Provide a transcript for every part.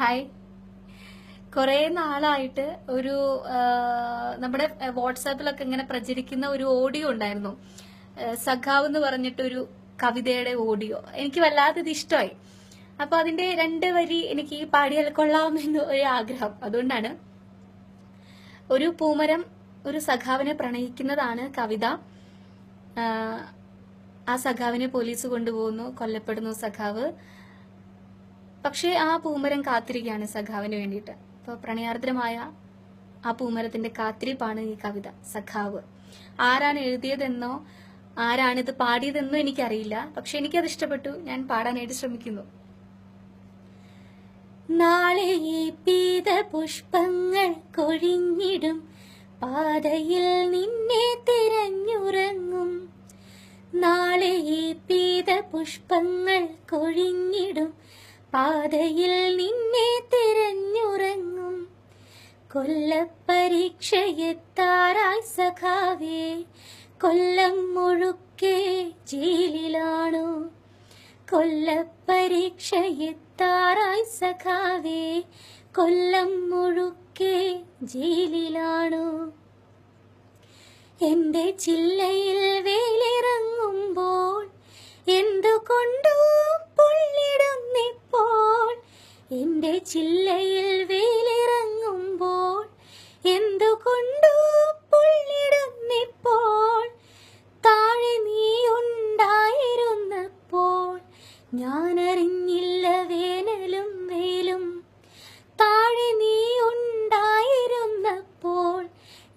Hi കുറെ നാളായിട്ട് ഒരു നമ്മുടെ വാട്സാപ്പിലൊക്കെ ഇങ്ങനെ പ്രചരിക്കുന്ന ഒരു ഓഡിയോ ഉണ്ടായിരുന്നു. സഖാവ് എന്ന് പറഞ്ഞിട്ടൊരു കവിതയുടെ ഓഡിയോ. എനിക്ക് വല്ലാതെ ഇത് ഇഷ്ടമായി. അപ്പൊ അതിന്റെ രണ്ട് വരി എനിക്ക് പാടിയാൽ കൊള്ളാമെന്ന് ഒരു ആഗ്രഹം. അതുകൊണ്ടാണ് ഒരു പൂമരം ഒരു സഖാവിനെ പ്രണയിക്കുന്നതാണ് കവിത. ആ സഖാവിനെ പോലീസ് കൊണ്ടുപോകുന്നു കൊല്ലപ്പെടുന്നു സഖാവ്. പക്ഷേ ആ പൂമരം കാത്തിരിക്കുകയാണ് സഖാവിന് വേണ്ടിയിട്ട്. അപ്പോൾ പ്രണയാർദ്രമായ ആ പൂമരത്തിന്റെ കാത്തിരിപ്പാണ് ഈ കവിത സഖാവ്. ആരാണ് എഴുതിയതെന്നോ ആരാണിത് പാടിയതെന്നോ എനിക്കറിയില്ല. പക്ഷെ എനിക്കത് ഇഷ്ടപ്പെട്ടു. ഞാൻ പാടാനായിട്ട് ശ്രമിക്കുന്നു. നാളെ ഈ പീത പുഷ്പങ്ങൾ കൊഴിഞ്ഞിടും പാതയിൽ നിന്നെ തിരഞ്ഞുറങ്ങും. നാളെ ഈ പീത പുഷ്പങ്ങൾ കൊഴിഞ്ഞിടും പാതയിൽ നിന്നെ തിരഞ്ഞുറങ്ങും. കൊല്ലപ്പരീക്ഷയെത്താറായി സഖാവേ കൊല്ലം മുഴുക്കെ ജയിലിലാണു? കൊല്ലപ്പരീക്ഷയെത്താറായി സഖാവേ കൊല്ലം മുഴുക്കെ ജയിലിലാണു? എന്റെ ചില്ലയിൽ വേലിറങ്ങുമ്പോൾ എന്തുകൊണ്ടു ചില്ലയിൽ വെയിലിറങ്ങുമ്പോൾ എന്തുകൊണ്ടു പൊള്ളിടുന്നിപ്പോൾ താഴെ നീ ഉണ്ടായിരുന്നപ്പോൾ ഞാനറിഞ്ഞില്ല വേനലും വെയിലും. താഴെ നീ ഉണ്ടായിരുന്നപ്പോൾ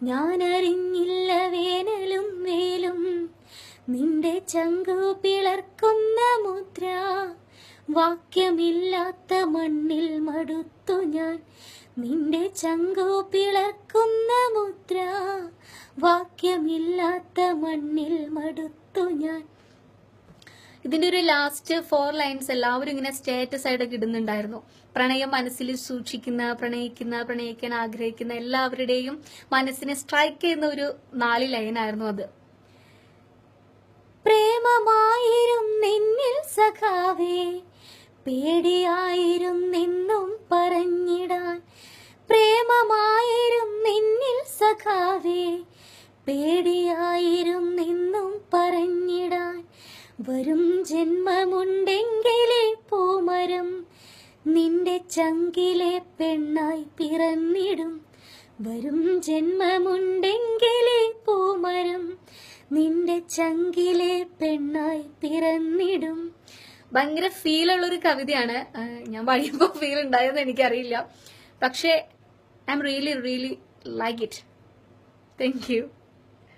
ഞാനറിഞ്ഞില്ല വേനലും വെയിലും. നിന്റെ ചങ്കു പിളർക്കുന്ന വാക്യമില്ലാത്ത മണ്ണിൽ മടുത്തു ഞാൻ. നിന്റെ ചങ്കു പിളക്കുന്ന മുദ്ര വാക്യമില്ലാത്ത മണ്ണിൽ മടുത്തു ഞാൻ. ഇതിന്റെ ഒരു ലാസ്റ്റ് ഫോർ ലൈൻസ് എല്ലാവരും ഇങ്ങനെ സ്റ്റേറ്റസ് ആയിട്ടൊക്കെ ഇടുന്നുണ്ടായിരുന്നു. പ്രണയം മനസ്സിൽ സൂക്ഷിക്കുന്ന പ്രണയിക്കുന്ന പ്രണയിക്കാൻ ആഗ്രഹിക്കുന്ന എല്ലാവരുടെയും മനസ്സിനെ സ്ട്രൈക്ക് ചെയ്യുന്ന ഒരു നാല് ലൈനായിരുന്നു അത്. പ്രേമമായിരുന്നു നിന്നിൽ സഖാവേ പേടിയായിരും നിന്നും പറഞ്ഞിടാൻ. പ്രേമമായിരുന്നെന്നിൽ സഖാവേ പേടിയായിരുന്നെന്നും പറഞ്ഞിടാൻ. വരും ജന്മമുണ്ടെങ്കിലേ പൂമരം നിന്റെ ചങ്കിലെ പെണ്ണായി പിറന്നിടും. വരും ജന്മമുണ്ടെങ്കിലേ പൂമരം നിന്റെ ചങ്കിലെ പെണ്ണായി പിറന്നിടും. ഭയങ്കര ഒരു കവിതയാണ്. ഞാൻ പാടിയപ്പോൾ ഫീൽ ഉണ്ടായെന്ന് എനിക്കറിയില്ല. പക്ഷേ I'm really really like it thank you